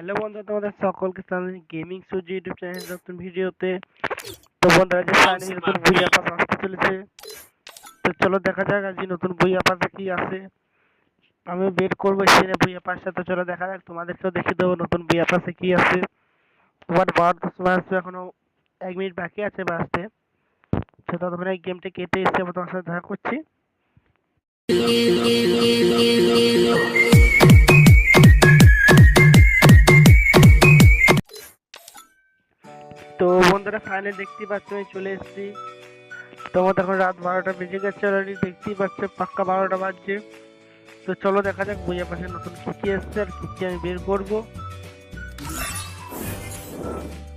Hello বন্ধু তোমাদের সকলকে জানাই গেমিং সুজি ইউটিউব চ্যানেল নতুন ভিডিওতে। তো বন্ধুরা যে ফাইনালি নতুন বই আপাত আসতে চলেছে। তো চলো দেখা যাক আজকে নতুন বই আপাতে কি আছে। আমি বের করব সেখানে বই আপার সাথে। চলো দেখা যাক তোমাদেরকেও দেখে দেবো নতুন বই আপাতে কি আছে। তোমার বারোটার সময় আসবে এখনও এক মিনিট বাকি আছে বাসতে তো ততক্ষণ এই গেমটা কেটে এসে তোমার সাথে দেখা করছি। তো বন্ধুরা ফাইনালি দেখতেই পাচ্ছ, আমি চলে এসেছি। তোমার এখন রাত বারোটা বেজে গেছে অলরেডি দেখতেই পাচ্ছ, পাক্কা বারোটা বাজছে। তো চলো দেখা যাক, বইয়ের পাশে নতুন কি কি এসছে আর কি কি আমি বের করব।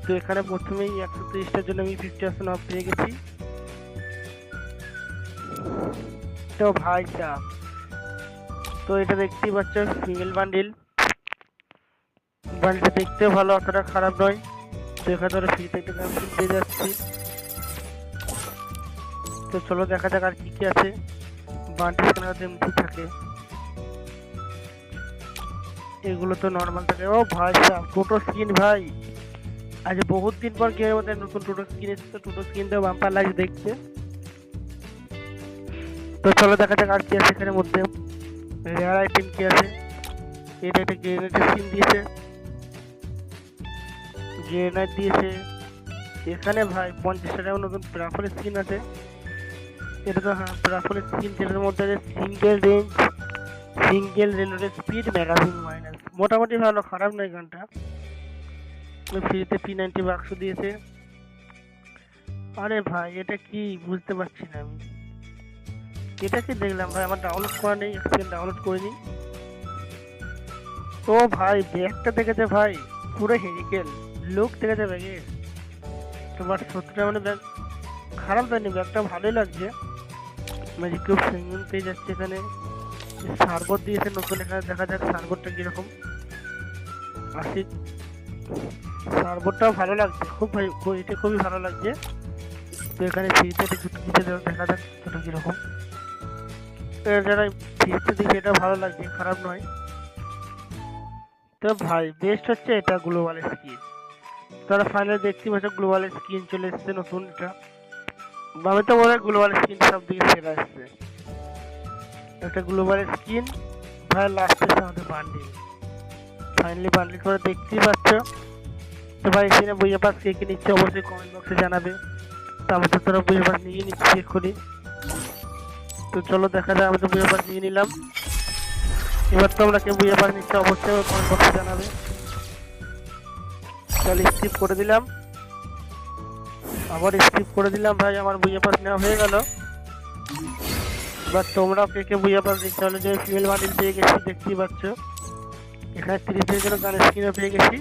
তো এখানে প্রথমেই একশো তিরিশটার জন্য আমি ফিফটি পার্সেন্ট অফ পেয়ে গেছি। তো ভাই তো এটা দেখতেই পাচ্ছ সিঙ্গেল বান্ডিল বান্ডিলটা দেখতেও ভালো, অতটা খারাপ নয়। তো এখানে ধরো ফ্রিতে একটা পেয়ে যাচ্ছি। তো চলো দেখা যাক আর কি কি আছে। কেনার এমনি থাকে। এগুলো তো নর্মাল থাকে। ও ভাই সাহেব টোটো স্কিন ভাই। আজ বহুত দিন পর গেমের মধ্যে নতুন টোটো স্কিন এসেছে। টোটো স্কিনটাও বাম্পার লাগছে দেখতে। তো চলো দেখা যাক আর কি আছে এখানের মধ্যে। রেয়ার আইটেম কি আছে? এটা একটা গ্রেনেডের স্কিন দিয়েছে। গ্রেনাইট দিয়েছে, এখানে ভাই পঞ্চাশ টাকা নতুন প্রাফল স্কিন আছে। এটা তো হ্যাঁ প্রাফল স্কিন যেটার মধ্যে আছে সিঙ্গেল রেঞ্জ সিঙ্গেল রেলোডের স্পিড ম্যাগাজিন মাইনাস মোটামুটি ভালো, খারাপ নয় গানটা। ফ্রিতে পি নাইনটি বাক্স দিয়েছে। আরে ভাই, এটা কি বুঝতে পারছি না আমি। এটা কি দেখলাম ভাই? আমার ডাউনলোড করা নেই সেকেন্ড ডাউনলোড নিই। ও ভাই, ব্যাগটা দেখেছে ভাই? পুরো হেরিকেল লুক দেখেছে ব্যাগের তোমার সত্যিটা মানে ব্যাগ খারাপ হয়নি, ব্যাগটা ভালোই লাগছে। ম্যাজিক কিউব সিঙ্গুন পেয়ে যাচ্ছে এখানে। সার্বর দিয়েছে নতুন এখানে দেখা যাক সার্বরটা কীরকম। আসি। সার্বরটাও ভালো লাগছে, খুব ভাই এটা খুবই ভালো লাগছে। তো এখানে ফ্রিতে একটা দেখা যাক সেটা কীরকম। যারা ফ্রিতে দিচ্ছে এটা ভালো লাগছে, খারাপ নয়। তো ভাই বেস্ট হচ্ছে এটা গ্লোবাল স্কিন তারা ফাইনালি দেখতে পাচ্ছ গ্লোবাল স্কিন চলে এসেছে নতুন এটা। আমি তো মনে হয় গ্লোবাল স্কিন সব দিকে সেরা এসছে একটা গ্লোবাল স্কিন ভাই লাস্টে আমাদের বান্ডিল ফাইনালি বান্ডিল করে দেখতেই পাচ্ছ। তো ভাই, এখানে বইয়ে পাস কে কে নিচ্ছে, অবশ্যই কমেন্ট বক্সে জানাবে। তো আমি তো তোরা বইয়ে পাস নিয়ে নিচ্ছি এক্ষুনি। তো চলো দেখা যায় আমি তো বইয়ে পাস নিয়ে নিলাম। এবার তোমরা কে বইয়ে পাস নিচ্ছে, অবশ্যই কমেন্ট বক্সে জানাবে। চল স্কিপ করে দিলাম। আবার স্কিপ করে দিলাম ভাই, আমার বইয়ে পাস নেওয়া হয়ে গেল। এবার তোমরাও কে কে বুঝে চলো যে ফিমেল বান্ডিল পেয়ে গেছি, দেখতেই পাচ্ছ। এখানে তিরিশ দিনের গানের স্ক্রিনও পেয়ে গেছি।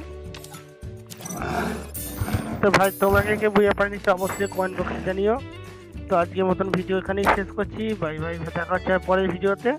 তো ভাই তোমাকে কে বুঝে পারি অবশ্যই কমেন্ট বক্সে জানিও। তো আজকের মতন ভিডিও এখানেই শেষ করছি। বাই বাই দেখা হচ্ছে পরের ভিডিওতে